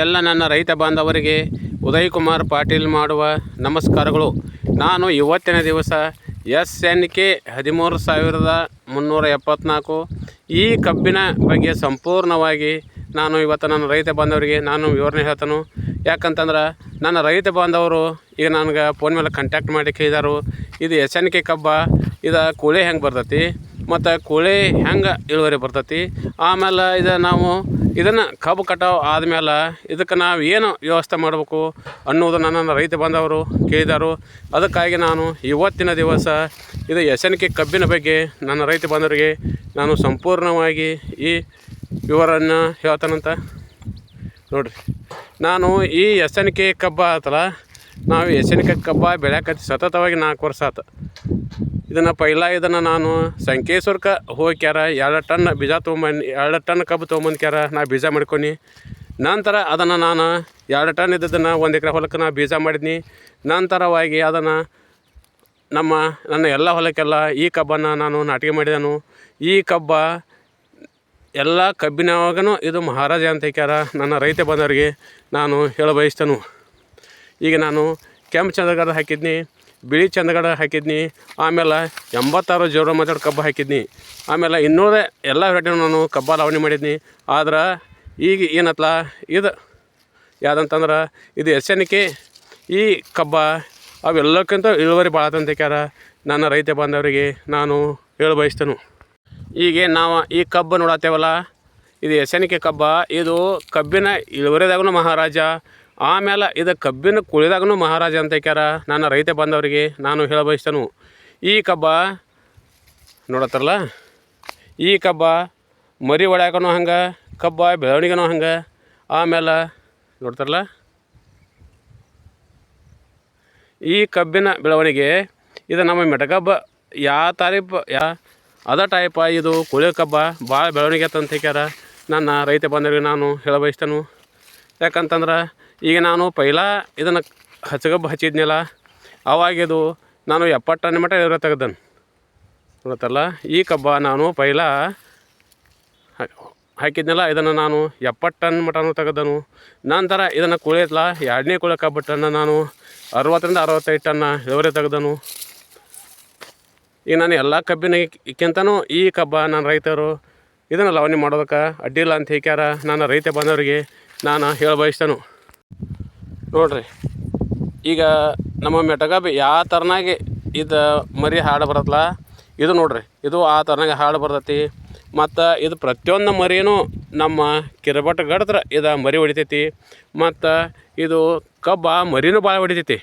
ಎಲ್ಲ ನನ್ನ ರೈತ ಬಾಂಧವರಿಗೆ ಉದಯ್ ಕುಮಾರ್ ಪಾಟೀಲ್ ಮಾಡುವ ನಮಸ್ಕಾರಗಳು. ನಾನು ಇವತ್ತಿನ ದಿವಸ ಎಸ್ ಎನ್ ಕೆ ಹದಿಮೂರು ಸಾವಿರದ ಮುನ್ನೂರ ಎಪ್ಪತ್ನಾಲ್ಕು ಈ ಕಬ್ಬಿನ ಬಗ್ಗೆ ಸಂಪೂರ್ಣವಾಗಿ ನಾನು ಇವತ್ತು ನನ್ನ ರೈತ ಬಾಂಧವರಿಗೆ ನಾನು ವಿವರಣೆ ಹೇಳ್ತಾನು. ಯಾಕಂತಂದ್ರೆ ನನ್ನ ರೈತ ಬಾಂಧವರು ಈಗ ನನಗೆ ಫೋನ್ ಮೇಲೆ ಕಾಂಟ್ಯಾಕ್ಟ್ ಮಾಡಿ ಕೇಳಿದಾರು, ಇದು ಎಸ್ ಎನ್ ಕೆ ಕಬ್ಬ, ಇದು ಕೂಳೆ ಹೆಂಗೆ ಬರ್ತೈತಿ, ಮತ್ತು ಕೂಳೆ ಹೆಂಗೆ ಇಳುವರಿ ಬರ್ತೈತಿ, ಆಮೇಲೆ ಇದು ನಾವು ಇದನ್ನು ಕಬ್ಬು ಕಟಾವು ಆದಮೇಲೆ ಇದಕ್ಕೆ ನಾವು ಏನು ವ್ಯವಸ್ಥೆ ಮಾಡಬೇಕು ಅನ್ನೋದು ನನ್ನ ರೈತ ಬಾಂಧವರು ಕೇಳಿದರು. ಅದಕ್ಕಾಗಿ ನಾನು ಇವತ್ತಿನ ದಿವಸ ಇದು ಎಸ್ ಕಬ್ಬಿನ ಬಗ್ಗೆ ನನ್ನ ರೈತ ಬಾಂಧವರಿಗೆ ನಾನು ಸಂಪೂರ್ಣವಾಗಿ ಈ ವಿವರನ್ನು ಹೇಳ್ತಾನಂತ? ನೋಡಿರಿ. ನಾನು ಈ ಎಸ್ ಎನ್ ಕೆ ಕಬ್ಬ ಆತಲ್ಲ ನಾವು ಎಸ್ ಎನ್ ಕೆ ಕಬ್ಬ ಬೆಳ್ಯಾಕತ್ತಿ ಸತತವಾಗಿ ನಾಲ್ಕು ವರ್ಷ ಆತು. ಇದನ್ನು ಪೈಲ ಇದನ್ನು ನಾನು ಸಂಕೇಶ್ವರಕ್ಕೆ ಹೋಗ್ಯಾರ, ಎರಡು ಟನ್ ಬೀಜ ತೊಗೊಂಬಂದು, ಎರಡು ಟನ್ ಕಬ್ಬು ತೊಗೊಂಬಂದ್ಕ್ಯಾರ ನಾ ಬೀಜ ಮಾಡ್ಕೊನಿ. ನಂತರ ಅದನ್ನು ನಾನು ಎರಡು ಟನ್ ಇದ್ದದನ್ನು ಒಂದು ಎಕರೆ ಹೊಲಕ್ಕೆ ನಾ ಬೀಜ ಮಾಡಿದ್ನಿ. ನಂತರವಾಗಿ ಅದನ್ನು ನಮ್ಮ, ನನ್ನ ಎಲ್ಲ ಹೊಲಕ್ಕೆಲ್ಲ ಈ ಕಬ್ಬನ್ನು ನಾನು ನಾಟಿಗೆ ಮಾಡಿದನು. ಈ ಕಬ್ಬ ಎಲ್ಲ ಕಬ್ಬಿನವಾಗನೂ ಇದು ಮಹಾರಾಜ ಅಂತ ಹೇಳ್ಯಾರ. ನನ್ನ ರೈತ ಬಂದವರಿಗೆ ನಾನು ಹೇಳ ಬಯಸ್ತೇನೆ ಈಗ ನಾನು ಕೆಂಪು ಚಂದಗಡ ಹಾಕಿದ್ನಿ, ಬಿಳಿ ಚಂದಗಡ ಹಾಕಿದ್ನಿ, ಆಮೇಲೆ ಎಂಬತ್ತಾರು ಜೋರ ಮಾತಾಡ ಕಬ್ಬು ಹಾಕಿದ್ನಿ. ಆಮೇಲೆ ಇನ್ನೂರ ಎಲ್ಲ ವೆರೈಟಿನೂ ನಾನು ಕಬ್ಬ ಲಾವಣಿ ಮಾಡಿದ್ನಿ. ಆದ್ರೆ ಈಗ ಏನತ್ಲ, ಇದು ಯಾವುದಂತಂದ್ರೆ, ಇದು ಎಸ್ ಎನ್ ಕೆ ಈ ಕಬ್ಬ ಅವೆಲ್ಲಕ್ಕಿಂತ ಇಳುವರಿ ಭಾಳ ಅಂತ ನನ್ನ ರೈತ ಬಾಂಧವರಿಗೆ ನಾನು ಹೇಳ ಬಯಸ್ತೇನೆ. ಈಗ ನಾವು ಈ ಕಬ್ಬು ನೋಡತ್ತೇವಲ್ಲ ಇದು ಎಸ್ ಎನ್ ಕೆ ಕಬ್ಬ, ಇದು ಕಬ್ಬಿನ ಇಳುವರಿದಾಗೂ ಮಹಾರಾಜ. ಆಮೇಲೆ ಇದು ಕಬ್ಬಿನ ಕುಳಿದಾಗೂ ಮಹಾರಾಜ ಅಂತ ಕ್ಯಾರ ನನ್ನ ರೈತ ಬಂದವರಿಗೆ ನಾನು ಹೇಳ ಬಯಸ್ತೇನೆ ಈ ಕಬ್ಬ ನೋಡತ್ತಾರಲ್ಲ, ಈ ಕಬ್ಬ ಮರಿ ಒಡ್ಯಾಕನು ಹಂಗೆ, ಕಬ್ಬ ಬೆಳವಣಿಗೆನೂ ಹಂಗೆ, ಆಮೇಲೆ ನೋಡ್ತಾರಲ್ಲ, ಈ ಕಬ್ಬಿನ ಬೆಳವಣಿಗೆ ಇದು ನಮ್ಮ ಮೆಟಕಬ್ಬ ಯಾವ ತಾರೀಪ್, ಯಾ ಅದ ಟೈಪ ಇದು ಕುಳಿ ಕಬ್ಬ ಭಾಳ ಬೆಳವಣಿಗೆ ಅಂತ ಹೇಳ್ಯಾರ ನನ್ನ ರೈತ ಬಂದವರಿಗೆ ನಾನು ಹೇಳ ಬಯಸ್ತೇನೆ ಯಾಕಂತಂದ್ರೆ ಈಗ ನಾನು ಪೈಲ ಇದನ್ನು ಹಚ್ಚಗಬ್ಬು ಹಚ್ಚಿದ್ನಲ್ಲ ಅವಾಗಿದು ನಾನು ಎಪ್ಪತ್ತು ಟನ್ ಮಟ್ಟ ಇರೋ ತೆಗೆದನ್. ಗೊತ್ತಲ್ಲ? ಈ ಕಬ್ಬ ನಾನು ಪೈಲ ಹಾಕಿದ್ನಲ್ಲ, ಇದನ್ನು ನಾನು ಎಪ್ಪತ್ತು ಟನ್ ಮಟನು ತೆಗೆದನು. ನಂತರ ಇದನ್ನು ಕುಳಿತಲ್ಲ ಎರಡನೇ ಕುಳಿ ಕಬ್ಬಟ್ಟನ್ನು ನಾನು ಅರವತ್ತರಿಂದ ಅರವತ್ತೈದು ಟನ್ನ ಇಳುವರಿ ತೆಗೆದನು. ಈಗ ನಾನು ಎಲ್ಲ ಕಬ್ಬಿನಕ್ಕಿಂತನೂ ಈ ಕಬ್ಬ ನಾನು ರೈತರು, ಇದನ್ನು ಲವಣಿ ಮಾಡೋದಕ್ಕೆ ಅಡ್ಡಿಲ್ಲ ಅಂತ ಹೇಳ್ಯಾರ ನಾನು ರೈತ ಬಂದವರಿಗೆ ನಾನು ಹೇಳ ಬಯಸ್ತೇನೆ. ನೋಡ್ರಿ. ಈಗ ನಮ್ಮ ಮೆಟಗಾಬಿ ಯಾವ ಥರನಾಗಿ ಇದು ಮರಿ ಹಾಡು ಬರತ್ತಲ್ಲ ಇದು ನೋಡ್ರಿ, ಇದು ಆ ಥರನಾಗಿ ಹಾಡು ಬರ್ತೈತಿ. ಮತ್ತು ಇದು ಪ್ರತಿಯೊಂದು ಮರಿನೂ ನಮ್ಮ ಕಿರಬಟ್ಟ ಗಡದ್ರೆ ಇದು ಮರಿ ಹೊಡಿತೈತಿ. ಮತ್ತು ಇದು ಕಬ್ಬ ಮರಿನೂ ಭಾಳ ಹೊಡಿತೈತಿ.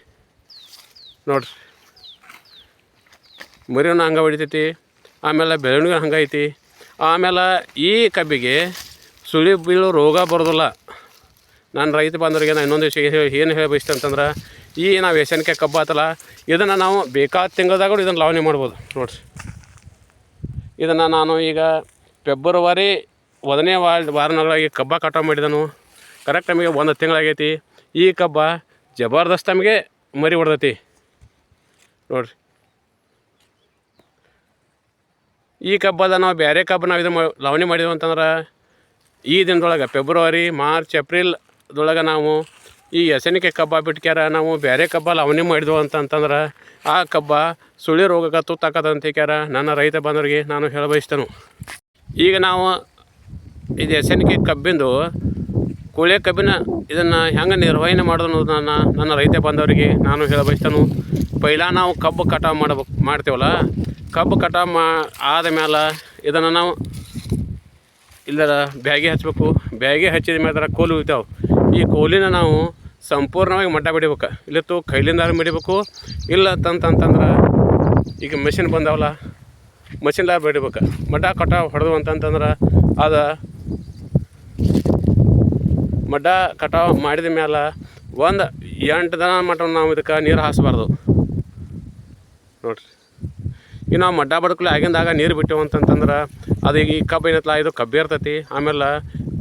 ನೋಡ್ರಿ. ಮರಿನೂ ಹಂಗೆ ಹೊಡಿತೈತಿ, ಆಮೇಲೆ ಬೆಳವಣಿಗೆ ಹಂಗೆ ಐತಿ. ಆಮೇಲೆ ಈ ಕಬ್ಬಿಗೆ ಸುಳಿ ಬೀಳು ರೋಗ ಬರೋದಿಲ್ಲ. ನಾನು ರೈತ ಬಂದವರಿಗೆ ನಾನು ಇನ್ನೊಂದು ವಿಷಯ ಏನು ಹೇಳಬೇಕು ಅಂತಂದ್ರೆ ಈ ನಾವು ಎಸನ್ಕೆ ಕಬ್ಬು ಆತಲ್ಲ, ಇದನ್ನು ನಾವು ಬೇಕಾದ ತಿಂಗಳದಾಗ ಇದನ್ನು ಲಾವಣಿ ಮಾಡ್ಬೋದು. ನೋಡ್ರಿ. ಇದನ್ನು ನಾನು ಈಗ ಫೆಬ್ರವರಿ ಒಂದನೇ ವಾರ ವಾರನೊಳಗಾಗಿ ಕಬ್ಬ ಕಟಾವು ಮಾಡಿದನು. ಕರೆಕ್ಟ್ ನಮಗೆ ಒಂದು ತಿಂಗಳಾಗೈತಿ. ಈ ಕಬ್ಬ ಜಬರ್ದಸ್ತ್ ನಮಗೆ ಮರಿ ಹೊಡ್ದೈತಿ. ನೋಡ್ರಿ. ಈ ಕಬ್ಬದ ನಾವು ಬೇರೆ ಕಬ್ಬ ನಾವು ಇದು ಲಾವಣಿ ಮಾಡಿದೆವು ಅಂತಂದ್ರೆ ಈ ದಿನದೊಳಗೆ ಫೆಬ್ರವರಿ, ಮಾರ್ಚ್ ಏಪ್ರಿಲ್ದೊಳಗೆ ನಾವು ಈ ಎಸೆನಿಕೆ ಕಬ್ಬ ಬಿಟ್ಕ್ಯಾರ, ನಾವು ಬೇರೆ ಕಬ್ಬ ಲಾವಣಿ ಮಾಡಿದ್ವು ಅಂತಂತಂದ್ರೆ ಆ ಕಬ್ಬ ಸುಳಿ ರೋಗಕ್ಕೆ ತುತ್ತಾಕದಂತಿಕ್ಯಾರ ನನ್ನ ರೈತ ಬಂದವ್ರಿಗೆ ನಾನು ಹೇಳಬಯಸ್ತೇನೆ ಈಗ ನಾವು ಇದು ಎಸೆನಿಕೆ ಕಬ್ಬಿಂದು ಕೂಳೆ ಕಬ್ಬಿನ ಇದನ್ನು ಹೆಂಗೆ ನಿರ್ವಹಣೆ ಮಾಡೋದು ನಾನು ನನ್ನ ರೈತ ಬಂದವರಿಗೆ ನಾನು ಹೇಳಬಯಸ್ತೇನೆ ಪೈಲ ನಾವು ಕಬ್ಬು ಕಟಾವು ಮಾಡಬೇಕು ಮಾಡ್ತೇವಲ್ಲ. ಕಬ್ಬು ಕಟಾವು ಮಾ, ಆದ ಮೇಲೆ ಇದನ್ನು ನಾವು ಇಲ್ಲ ಬ್ಯಾಗೆ ಹಚ್ಚಬೇಕು ಬ್ಯಾಗೆ ಹಚ್ಚಿದ ಮೇಲೆ ಕೋಲು ಉಳಿತಾವೆ ಈ ಕೋಲಿನ ನಾವು ಸಂಪೂರ್ಣವಾಗಿ ಮಟ್ಟ ಬಿಡಿಬೇಕು. ಇಲ್ಲತ್ತು ಕೈಲಿಂದ ಬಿಡಿಬೇಕು ಇಲ್ಲ ತಂತಂತಂದ್ರೆ ಈಗ ಮೆಷಿನ್ ಬಂದಾವಲ್ಲ ಮಷಿನ್ದಾಗ ಬಿಡಿಬೇಕು. ಮಡ್ಡ ಕಟ್ಟ ಹೊಡೆದು ಅಂತಂತಂದ್ರೆ ಅದು ಮಡ್ಡ ಕಟಾವು ಮಾಡಿದ ಮೇಲೆ ಒಂದು ಎಂಟು ದಿನ ಮಟ್ಟ ನಾವು ಇದಕ್ಕೆ ನೀರು ಹಾಸಬಾರ್ದು. ನೋಡ್ರಿ. ಈಗ ನಾವು ಮಡ್ಡ ಬಡ್ಕಲಿ ಆಗಿಂದಾಗ ನೀರು ಬಿಟ್ಟೆವು ಅಂತಂತಂದ್ರೆ ಅದು ಈಗ ಈ ಕಬ್ಬು ಏನತ್ತಲ್ಲ ಇದು ಕಬ್ಬು ಇರ್ತೈತಿ. ಆಮೇಲೆ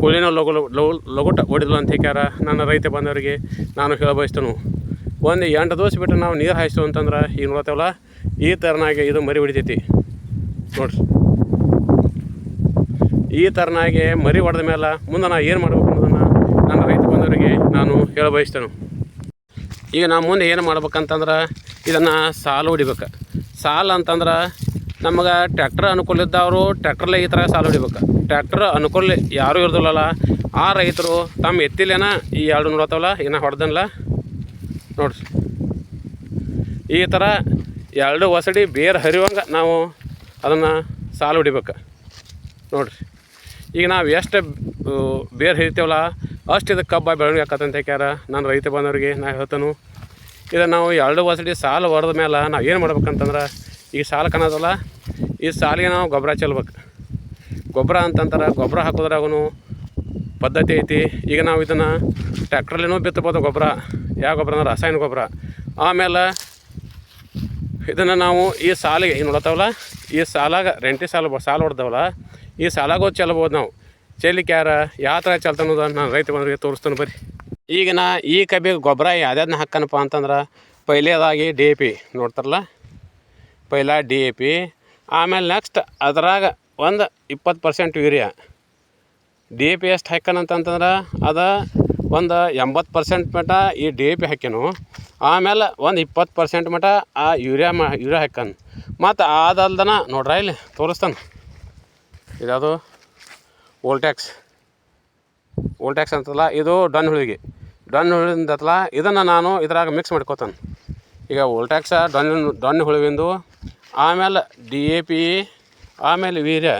ಕುಳಿನ ಲಗು ಲಗು ಲಗುಟ ಹೊಡಿದ್ಲು ಅಂತ ಹೇಳ್ಯಾರ ನನ್ನ ರೈತ ಬಂದವರಿಗೆ ನಾನು ಹೇಳ ಬಯಸ್ತೇನೆ. ಒಂದು ಎಂಟು ದೋಸೆ ಬಿಟ್ಟು ನಾವು ನೀರು ಹಾಯಿಸ್ತು ಅಂತಂದ್ರೆ ಈಗ ನೋಡ್ತೇವಲ್ಲ ಈ ಥರನಾಗೆ ಇದು ಮರಿ ಹೊಡಿತೈತಿ. ನೋಡ್ರಿ. ಈ ಥರನಾಗಿ ಮರಿ ಹೊಡೆದ ಮೇಲೆ ಮುಂದೆ ನಾ ಏನು ಮಾಡಬೇಕು ಅನ್ನೋದನ್ನು ನನ್ನ ರೈತ ಬಂದವರಿಗೆ ನಾನು ಬಯಸ್ತೇನೆ. ಈಗ ನಾವು ಮುಂದೆ ಏನು ಮಾಡ್ಬೇಕಂತಂದ್ರೆ ಇದನ್ನು ಸಾಲು ಹೊಡಿಬೇಕು. ಸಾಲು ಅಂತಂದ್ರೆ ನಮಗೆ ಟ್ರ್ಯಾಕ್ಟರ್ ಅನುಕೂಲ ಇದ್ದವರು ಟ್ರ್ಯಾಕ್ಟ್ರಲ್ಲೇ ಈ ಥರ ಸಾಲು ಹೊಡಿಬೇಕು. ಟ್ರ್ಯಾಕ್ಟರ್ ಅನುಕೂಲ ಯಾರೂ ಇರೋದಿಲ್ಲಲ್ಲ. ಆ ರೈತರು ತಮ್ಮ ಎತ್ತಿಲೇನ ಈ ಎರಡು ನೋಡತ್ತವಲ್ಲ ಏನ ಹೊಡೆದನ್ಲ? ನೋಡ್ರಿ. ಈ ಥರ ಎರಡು ಹೊಸಡಿ ಬೇರೆ ಹರಿವಂಗೆ ನಾವು ಅದನ್ನು ಸಾಲು ಹೊಡಿಬೇಕು. ನೋಡ್ರಿ. ಈಗ ನಾವು ಎಷ್ಟು ಬೇರೆ ಹಿರಿತೇವಲ್ಲ, ಅಷ್ಟು ಇದಕ್ಕೆ ಕಬ್ಬ ಬೆಳವಣಿಗೆ ಆಕತ್ತಂತ ಯಾಕ್ಯಾರ ನಾನು ರೈತ ಬಂದವ್ರಿಗೆ, ನಾ ಹೇಳ್ತಾನು. ಇದನ್ನು ನಾವು ಎರಡು ವಸಡಿ ಸಾಲು ಹೊಡೆದ ಮೇಲೆ ನಾವು ಏನು ಮಾಡ್ಬೇಕಂತಂದ್ರೆ, ಈ ಸಾಲು ಕಾಣೋದಲ್ಲ, ಈ ಸಾಲಿಗೆ ನಾವು ಗೊಬ್ಬರ ಚೆಲ್ಬೇಕು. ಗೊಬ್ಬರ ಅಂತಂತಾರೆ, ಗೊಬ್ಬರ ಹಾಕೋದ್ರಾಗೂ ಪದ್ಧತಿ ಐತಿ. ಈಗ ನಾವು ಇದನ್ನು ಟ್ಯಾಕ್ಟ್ರಲ್ಲಿನೂ ಬಿತ್ತಬೋದು ಗೊಬ್ಬರ. ಯಾವ ಗೊಬ್ಬರ ಅಂದ್ರೆ ರಾಸಾಯನಿಕ ಗೊಬ್ಬರ. ಆಮೇಲೆ ಇದನ್ನು ನಾವು ಈ ಸಾಲಿಗೆ, ಏನು ನೋಡತ್ತವಲ್ಲ? ಈ ಸಾಲಾಗ ರೆಂಟಿ ಸಾಲ ಸಾಲ ಹೊಡೆದವಲ್ಲ? ಈ ಸಾಲಾಗೂ ಚೆಲ್ಬೋದು ನಾವು. ಚೆಲ್ಲಿಕ್ಕೆ ಯಾರ? ಯಾವ ಥರ ಅನ್ನೋದು ನಾನು ರೈತ ಬಂದ್ರಿಗೆ ತೋರಿಸ್ತಾನೆ ಬರ್ರಿ. ಈಗ ನಾ ಈ ಕಬ್ಬಿಗೆ ಗೊಬ್ಬರ ಯಾವ್ದಾದನ್ನ ಹಾಕನಪ್ಪ ಅಂತಂದ್ರೆ ಪೈಲೇದಾಗಿ ಡಿ ಎ ಪಿ ನೋಡ್ತಾರಲ್ಲ? ಪೈಲ ಡಿ ಎ ಪಿ. ಆಮೇಲೆ ನೆಕ್ಸ್ಟ್ ಅದ್ರಾಗ ಒಂದು ಇಪ್ಪತ್ತು percent urea. D A P ಎಷ್ಟು ಹಾಕ್ಯಾನಂತಂತಂದ್ರೆ ಅದು ಒಂದು ಎಂಬತ್ತು ಪರ್ಸೆಂಟ್ ಮಟ ಈ ಡಿ ಎ ಪಿ ಹಾಕ್ಯಾನು. ಆಮೇಲೆ ಒಂದು ಇಪ್ಪತ್ತು ಪರ್ಸೆಂಟ್ ಮಟ ಆ ಯೂರಿಯಾ ಮಾ, ಯೂರಿಯಾ ಹಾಕ್ಯಾನ. ಮತ್ತು ಅದಲ್ದನ ನೋಡ್ರ ಇಲ್ಲಿ ತೋರಿಸ್ತಾನೆ. ಇದ್ಯಾವುದು? ವೋಲ್ಟ್ಯಾಕ್ಸ್ ವೋಲ್ಟ್ಯಾಕ್ಸ್ ಅಂತಲ್ಲ ಇದು ಡನ್ ಹುಳಿಗೆ ಡನ್ ಹುಳಿಂದತ್ತಲ್ಲ ಇದನ್ನು ನಾನು ಇದ್ರಾಗ ಮಿಕ್ಸ್ ಮಾಡ್ಕೋತಾನೆ. ಈಗ ಓಲ್ಟ್ಯಾಕ್ಸ ಡನ್ ಡನ್ ಹುಳುವಿಂದು ಆಮೇಲೆ ಡಿ ಎ ಪಿ ಆಮೇಲೆ ವೀರ್ಯ,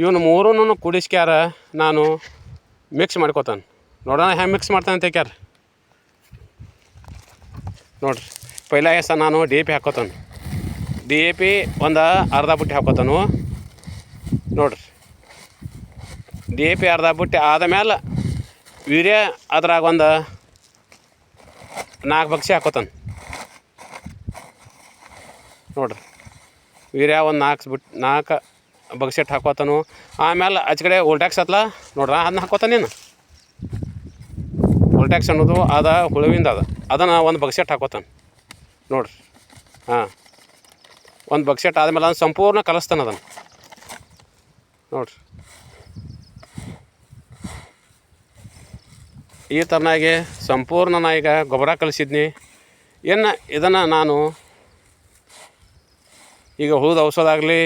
ಇವನು ಮೂರೂ ಕುಡಿಸ್ಕ್ಯಾರ, ನಾನು ಮಿಕ್ಸ್ ಮಾಡ್ಕೋತಾನೆ. ನೋಡೋಣ ಹೆಂಗೆ ಮಿಕ್ಸ್ ಮಾಡ್ತಾನೆ ಅಂತ ಕ್ಯಾರ ನೋಡ್ರಿ, ಪೈಲ ಎಸ ನಾನು ಡಿ ಎ ಪಿ ಹಾಕೋತಾನೆ. ಡಿ ಎ ಪಿ ಒಂದು ಅರ್ಧ ಬುಟ್ಟಿ ಹಾಕೋತಾನು. ನೋಡ್ರಿ ಡಿ ಎ ಪಿ ಅರ್ಧ ಬುಟ್ಟಿ ಆದಮೇಲೆ ವೀರ್ಯ ಅದ್ರಾಗ ಒಂದು ನಾಲ್ಕು ಬಕ್ಸಿ ಹಾಕೋತಾನೆ. ನೋಡ್ರಿ ಯೂರಿಯಾ ಒಂದು ನಾಲ್ಕು ಬಿಟ್ಟು ನಾಲ್ಕು ಬಗ್ಸೆಟ್ ಹಾಕೋತಾನು. ಆಮೇಲೆ ಆಚೆ ಕಡೆ ಓಲ್ಟ್ಯಾಕ್ಸ್ ಹತ್ಲ ನೋಡ್ರ ಅದನ್ನ ಹಾಕೋತಾನೇನು ನೀನು. ಓಲ್ಟ್ಯಾಕ್ಸ್ ಅನ್ನೋದು ಅದ, ಹುಳುವಿಂದ ಅದ. ಅದನ್ನು ಒಂದು ಬಗ್ಸೆಟ್ ಹಾಕೋತಾನೆ. ನೋಡ್ರಿ. ಹಾಂ. ಒಂದು ಬಗ್ಸೆಟ್ ಆದಮೇಲೆ ಅದನ್ನು ಸಂಪೂರ್ಣ ಕಲಿಸ್ತಾನೆ ಅದನ್ನು. ನೋಡ್ರಿ. ಈ ಥರನಾಗಿ ಸಂಪೂರ್ಣ ನಾ ಈಗ ಗೊಬ್ಬರ ಕಲಿಸಿದ್ನಿ. ಏನು ಇದನ್ನು ನಾನು ಈಗ ಹುಳದ ಔಷಧ ಆಗಲಿ,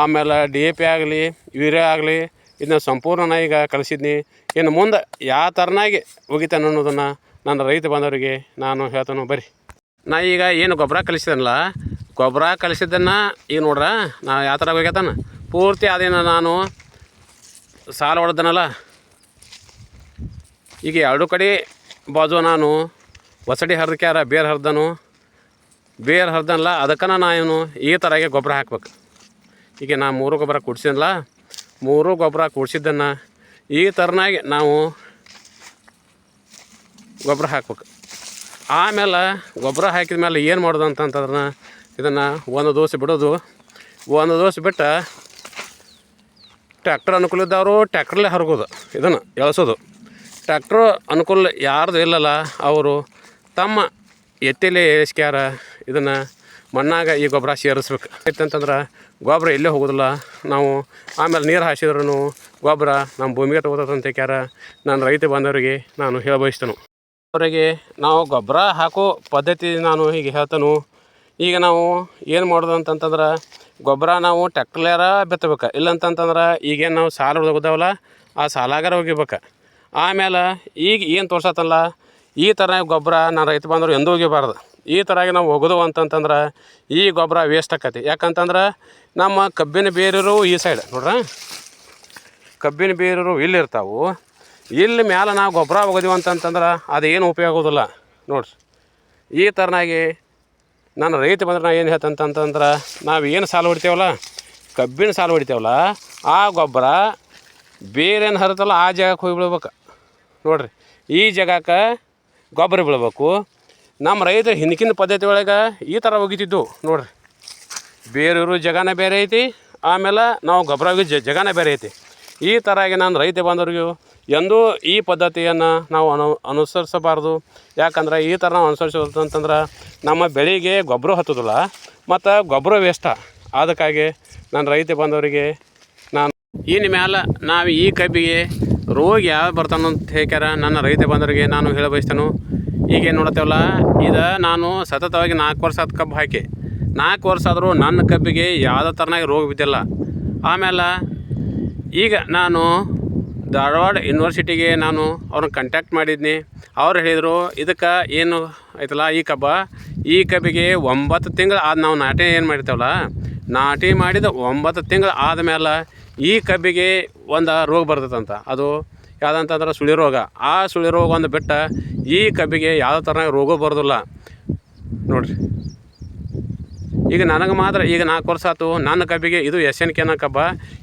ಆಮೇಲೆ ಡಿ ಎ ಪಿ ಆಗಲಿ, ಯೂರಿಯಾ ಆಗಲಿ ಇದನ್ನ ಸಂಪೂರ್ಣ ನಾ ಈಗ ಕಲಿಸಿದ್ನಿ ಇನ್ನು ಮುಂದೆ ಯಾವ ಥರನಾಗಿ ಒಗಿತಾನೆ ಅನ್ನೋದನ್ನು ನನ್ನ ರೈತ ಬಾಂಧವರಿಗೆ ನಾನು ಹೇಳ್ತಾನೋ ಬರ್ರಿ. ನಾ ಈಗ ಏನು ಗೊಬ್ಬರ ಕಲಿಸಿದನಲ್ಲ ಗೊಬ್ಬರ ಕಲಿಸಿದ್ದನ್ನು ಈಗ ನೋಡ್ರ, ನಾ ಯಾವ ಥರ ಒಗ್ಯತಾನ ಪೂರ್ತಿ ಅದೇನು ನಾನು ಸಾಲ ಹೊಡೆದನಲ್ಲ? ಈಗ ಎರಡು ಕಡೆ ಬಾಜು ನಾನು, ಹೊಸಡಿ ಹರಿದಕ್ಯಾರ, ಬೇರೆ ಹರಿದನು ಬೇರು ಹರಿದನಲ್ಲ ಅದಕ್ಕೆ ನಾನು ಈ ಥರಾಗೆ ಗೊಬ್ಬರ ಹಾಕ್ಬೇಕು. ಈಗ ನಾ ಮೂರು ಗೊಬ್ಬರ ಕೂಡ್ಸಿದ್ನಲ್ಲ, ಮೂರು ಗೊಬ್ಬರ ಕೂಡ್ಸಿದ್ದನ್ನು ಈ ಥರನಾಗೆ ನಾವು ಗೊಬ್ಬರ ಹಾಕ್ಬೇಕು. ಆಮೇಲೆ ಗೊಬ್ಬರ ಹಾಕಿದ ಮೇಲೆ ಏನು ಮಾಡೋದು ಅಂತಂತಂದ್ರೆ ಇದನ್ನು ಒಂದು ದೋಸೆ ಬಿಡೋದು. ಒಂದು ದೋಸೆ ಬಿಟ್ಟು ಟ್ಯಾಕ್ಟ್ರ್ ಅನುಕೂಲ ಇದ್ದವರು ಟ್ಯಾಕ್ಟ್ರಲ್ಲೇ ಹರಗೋದು, ಇದನ್ನು ಎಳ್ಸೋದು. ಟ್ಯಾಕ್ಟ್ರು ಅನುಕೂಲ ಯಾರ್ದು ಇಲ್ಲಲ್ಲ, ಅವರು ತಮ್ಮ ಎತ್ತಲೆ ಎಸ್ಕ್ಯಾರ ಇದನ್ನು ಮಣ್ಣಾಗ ಈ ಗೊಬ್ಬರ ಸೇರಿಸ್ಬೇಕು. ಆಯ್ತಂತಂದ್ರೆ ಗೊಬ್ಬರ ಎಲ್ಲೇ ಹೋಗೋದಿಲ್ಲ. ನಾವು ಆಮೇಲೆ ನೀರು ಹಾಸಿದ್ರೂ ಗೊಬ್ಬರ ನಮ್ಮ ಭೂಮಿಗೆ ತಗೋತಂತ ಕ್ಯಾರ ನಾನು ರೈತ ಬಂದವರಿಗೆ ನಾನು ಹೇಳ ಬಯಸ್ತೇನೆ ಅವರಿಗೆ ನಾವು ಗೊಬ್ಬರ ಹಾಕೋ ಪದ್ಧತಿ ನಾನು ಹೀಗೆ ಹೇಳ್ತಾನು. ಈಗ ನಾವು ಏನು ಮಾಡೋದು ಅಂತಂತಂದ್ರೆ ಗೊಬ್ಬರ ನಾವು ಟೆಕ್ಲೇರ ಬಿತ್ತಬೇಕು. ಇಲ್ಲಂತಂತಂದ್ರೆ ಈಗೇನು ನಾವು ಸಾಲ ಹೊಡೆದವಲ್ಲ ಆ ಸಾಲಾಗಾರ ಹೋಗಿಬೇಕು ಆಮೇಲೆ ಈಗ ಏನು ತೋರ್ಸತ್ತಲ್ಲ ಈ ಥರ ಗೊಬ್ಬರ ನಾನು ರೈತ ಬಂದರು ಎಂದೂ ಒಗಿಬಾರ್ದು ಈ ಥರಾಗಿ ನಾವು ಒಗೆದು ಅಂತಂತಂದ್ರೆ ಈ ಗೊಬ್ಬರ ವೇಸ್ಟ್ ಆಕತಿ. ಯಾಕಂತಂದ್ರೆ ನಮ್ಮ ಕಬ್ಬಿನ ಬೇರಿರು ಈ ಸೈಡ್ ನೋಡ್ರ? ಕಬ್ಬಿನ ಬೇರು ಇಲ್ಲಿ ಇರ್ತಾವು. ಇಲ್ಲಿ ಮ್ಯಾಲೆ ನಾವು ಗೊಬ್ಬರ ಒಗೆದೀವಿ ಅಂತಂತಂದ್ರೆ ಅದೇನು ಉಪಯೋಗ ಆಗೋದಿಲ್ಲ. ನೋಡ್ರಿ. ಈ ಥರನಾಗಿ ನಾನು ರೈತ ಬಂದ್ರೆ ನಾ ಏನು ಹೇಳ್ತಂತಂತಂದ್ರೆ ನಾವು ಏನು ಸಾಲು ಹೊಡಿತೇವಲ್ಲ? ಕಬ್ಬಿನ ಸಾಲು ಹೊಡಿತೇವಲ್ಲ. ಆ ಗೊಬ್ಬರ ಬೇರೇನು ಹರಿತಲ್ಲ ಆ ಜಾಗಕ್ಕೆ ಹೋಗಿ ಬಿಡ್ಬೇಕು ನೋಡ್ರಿ. ಈ ಜಾಗಕ್ಕೆ ಗೊಬ್ಬರ ಬೀಳಬೇಕು. ನಮ್ಮ ರೈತರು ಹಿಂದಿನ ಪದ್ಧತಿ ಒಳಗೆ ಈ ಥರ ಒಗಿತಿದ್ದು ನೋಡ್ರಿ. ಬೇರೆಯವರು ಜಗನೇ ಬೇರೆ ಐತಿ, ಆಮೇಲೆ ನಾವು ಗೊಬ್ಬರ ಒಗಿ ಜಗನೇ ಬೇರೆ ಐತಿ. ಈ ಥರಾಗಿ ನಾನು ರೈತ ಬಾಂಧವ್ರಿಗೂ ಎಂದೂ ಈ ಪದ್ಧತಿಯನ್ನು ನಾವು ಅನು, ಅನುಸರಿಸಬಾರ್ದು. ಯಾಕಂದ್ರೆ ಈ ಥರ ನಾವು ಅನುಸರಿಸೋದು ಅಂತಂದ್ರೆ ನಮ್ಮ ಬೆಳೆಗೆ ಗೊಬ್ಬರ ಹತ್ತೋದಿಲ್ಲ, ಮತ್ತು ಗೊಬ್ಬರ ವೇಸ್ಟ ಅದಕ್ಕಾಗಿ ನಾನು ರೈತ ಬಾಂಧವರಿಗೆ ನಾನು ಇನ್ನು ಮ್ಯಾಲ ನಾವು ಈ ಕಬ್ಬಿಗೆ ರೋಗ ಯಾವ ಬರ್ತಾನಂತ ಅಂತ ಹೇಳ್ಕ್ಯಾರ, ನನ್ನ ರೈತ ಬಂದರಿಗೆ ನಾನು ಹೇಳ ಬಯಸ್ತೇನೆ. ಈಗ ಏನು ನೋಡತ್ತೇವಲ್ಲ, ಇದು ನಾನು ಸತತವಾಗಿ ನಾಲ್ಕು ವರ್ಷ ಅದು ಕಬ್ಬು ಹಾಕಿ. ನಾಲ್ಕು ವರ್ಷ ಆದರೂ ನನ್ನ ಕಬ್ಬಿಗೆ ಯಾವುದೇ ಥರನಾಗಿ ರೋಗ ಬಿದ್ದಿಲ್ಲ. ಆಮೇಲೆ ಈಗ ನಾನು ಧಾರವಾಡ ಯೂನಿವರ್ಸಿಟಿಗೆ ನಾನು ಅವ್ರನ್ನ ಕಾಂಟ್ಯಾಕ್ಟ್ ಮಾಡಿದ್ನಿ. ಅವ್ರು ಹೇಳಿದರು, ಇದಕ್ಕೆ ಏನು ಐತಲ್ಲ ಈ ಕಬ್ಬ? ಈ ಕಬ್ಬಿಗೆ ಒಂಬತ್ತು ತಿಂಗಳು ಆದ ನಾವು ನಾಟಿ ಏನು ಮಾಡಿರ್ತೇವಲ್ಲ ನಾಟಿ ಮಾಡಿದ ಒಂಬತ್ತು ತಿಂಗಳು ಆದಮೇಲೆ ಈ ಕಬ್ಬಿಗೆ ಒಂದು ರೋಗ ಬರ್ತದಂತ. ಅದು ಯಾವುದಂತಂದ್ರೆ ಸುಳಿ ರೋಗ. ಆ ಸುಳಿ ರೋಗ ಒಂದು ಬಿಟ್ಟ ಈ ಕಬ್ಬಿಗೆ ಯಾವುದೇ ಥರ ರೋಗ ಬರೋದಿಲ್ಲ. ನೋಡಿರಿ. ಈಗ ನನಗೆ ಮಾತ್ರ ಈಗ ನಾಲ್ಕು ವರ್ಷ ಆಯ್ತು ನನ್ನ ಕಬ್ಬಿಗೆ ಇದು ಎಸ್ ಎನ್ ಕೆನ ಕಬ್ಬ.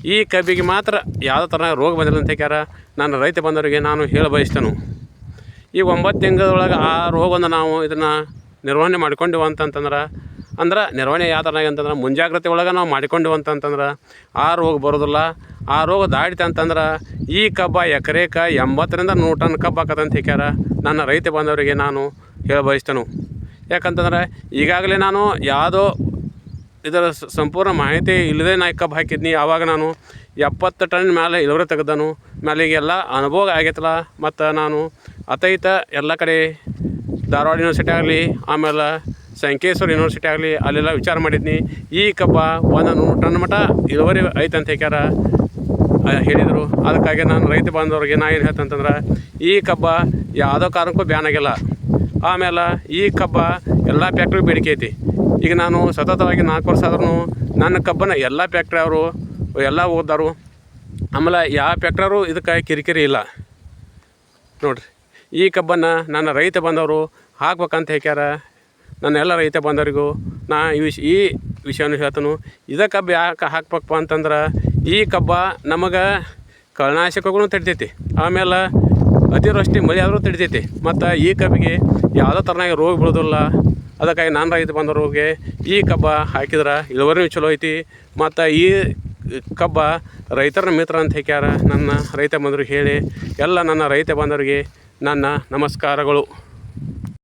ಈ ಕಬ್ಬಿಗೆ ಮಾತ್ರ ಯಾವುದೇ ಥರ ರೋಗ ಬಂದಿಲ್ಲ ಅಂತ ಕ್ಯಾರ ನನ್ನ ರೈತ ಬಂದವರಿಗೆ ನಾನು ಹೇಳ ಬಯಸ್ತೇನೆ. ಈ ಒಂಬತ್ತು ತಿಂಗಳೊಳಗೆ ಆ ರೋಗವನ್ನು ನಾವು ಇದನ್ನು ನಿರ್ವಹಣೆ ಮಾಡ್ಕೊಂಡೆವು ಅಂತಂತಂದ್ರೆ ಅಂದ್ರೆ ನಿರ್ವಹಣೆ ಯಾವ ಥರ ಅಂತಂದ್ರೆ ಮುಂಜಾಗ್ರತೆ ಒಳಗೆ ನಾವು ಮಾಡಿಕೊಂಡು ಅಂತಂತಂದ್ರೆ ಆ ರೋಗ ಬರೋದಿಲ್ಲ. ಆ ರೋಗ ದಾಡಿತ ಅಂತಂದ್ರೆ ಈ ಕಬ್ಬ ಎಕರೆಕ ಎಂಬತ್ತರಿಂದ ನೂರು ಟನ್ ಕಬ್ಬು ಹಾಕದಂತ ಹೇಳ್ಯಾರ ನನ್ನ ರೈತ ಬಾಂಧವರಿಗೆ ನಾನು ಹೇಳ ಬಯಸ್ತೇನೆ ಯಾಕಂತಂದ್ರೆ ಈಗಾಗಲೇ ನಾನು ಯಾವುದೋ ಇದರ ಸಂಪೂರ್ಣ ಮಾಹಿತಿ ಇಲ್ಲದೆ ನಾ ಕಬ್ಬು ಹಾಕಿದ್ನಿ. ಆವಾಗ ನಾನು ಎಪ್ಪತ್ತು ಟನ್ ಮೇಲೆ ಇಳುವರಿ ತೆಗೆದನು. ಮೇಲೆ ಈಗೆಲ್ಲ ಅನುಭವ ಆಗೈತಲ್ಲ ಮತ್ತು ನಾನು ಅತೈತ ಎಲ್ಲ ಕಡೆ ಧಾರವಾಡ ಯೂನಿವರ್ಸಿಟಿ ಆಗಲಿ, ಆಮೇಲೆ ಸಂಕೇಶ್ವರ ಯೂನಿವರ್ಸಿಟಿ ಆಗಲಿ, ಅಲ್ಲೆಲ್ಲ ವಿಚಾರ ಮಾಡಿದ್ನಿ. ಈ ಕಬ್ಬ ಒಂದು ನೂರು ಟನ್ ಮಟ ಇಳುವರಿ ಐತೆ ಅಂತ ಹೇಳ್ಯಾರ ಹೇಳಿದರು. ಅದಕ್ಕಾಗಿ ನಾನು ರೈತ ಬಾಂಧವ್ರಿಗೆ ನಾ ಏನು ಹೇಳ್ತಂತಂದ್ರೆ, ಈ ಕಬ್ಬ ಯಾವುದೋ ಕಾರಣಕ್ಕೂ ಬ್ಯಾನ್ ಆಗಿಲ್ಲ. ಆಮೇಲೆ ಈ ಕಬ್ಬ ಎಲ್ಲ ಫ್ಯಾಕ್ಟ್ರಿಗೆ ಬೇಡಿಕೆ ಐತಿ. ಈಗ ನಾನು ಸತತವಾಗಿ ನಾಲ್ಕು ವರ್ಷ ಆದ್ರೂ ನನ್ನ ಕಬ್ಬನ ಎಲ್ಲ ಫ್ಯಾಕ್ಟ್ರಿ ಅವರು, ಎಲ್ಲ ಓದಾರು ಆಮೇಲೆ ಯಾವ ಫ್ಯಾಕ್ಟ್ರಿಯವರು ಇದಕ್ಕೆ ಕಿರಿಕಿರಿ ಇಲ್ಲ. ನೋಡಿರಿ, ಈ ಕಬ್ಬನ್ನು ನನ್ನ ರೈತ ಬಂದವರು ಹಾಕ್ಬೇಕಂತ ಹೇಳ್ಯಾರ ನನ್ನ ಎಲ್ಲ ರೈತ ಬಂದವರಿಗೂ ನಾ ಈ ವಿಷ, ಈ ವಿಷಯವನ್ನು ಹೇಳ್ತಾನು. ಇದ ಕಬ್ಬು ಯಾಕೆ ಹಾಕ್ಬೇಕಪ್ಪ ಅಂತಂದ್ರೆ, ಈ ಕಬ್ಬ ನಮಗೆ ಕಳನಾಶಕಗಳು ತಡಿತೈತಿ. ಆಮೇಲೆ ಅತಿವೃಷ್ಟಿ, ಮಳೆ ಆದರೂ ತಡಿತೈತಿ. ಮತ್ತು ಈ ಕಬ್ಬಿಗೆ ಯಾವುದೇ ಥರನಾಗಿ ರೋಗ ಬೀಳೋದಿಲ್ಲ. ಅದಕ್ಕಾಗಿ ನಾನು ರೈತ ಬಂದವ್ರಿಗೆ ಈ ಕಬ್ಬ ಹಾಕಿದ್ರೆ ಇಳುವರಿನೂ ಚಲೋ ಐತಿ. ಮತ್ತು ಈ ಕಬ್ಬ ರೈತರ ಮಿತ್ರ ಅಂತ ಹೇಳ್ಯಾರ ನನ್ನ ರೈತ ಬಂದವ್ರಿಗೆ ಹೇಳಿ, ಎಲ್ಲ ನನ್ನ ರೈತ ಬಂದವರಿಗೆ ನನ್ನ ನಮಸ್ಕಾರಗಳು.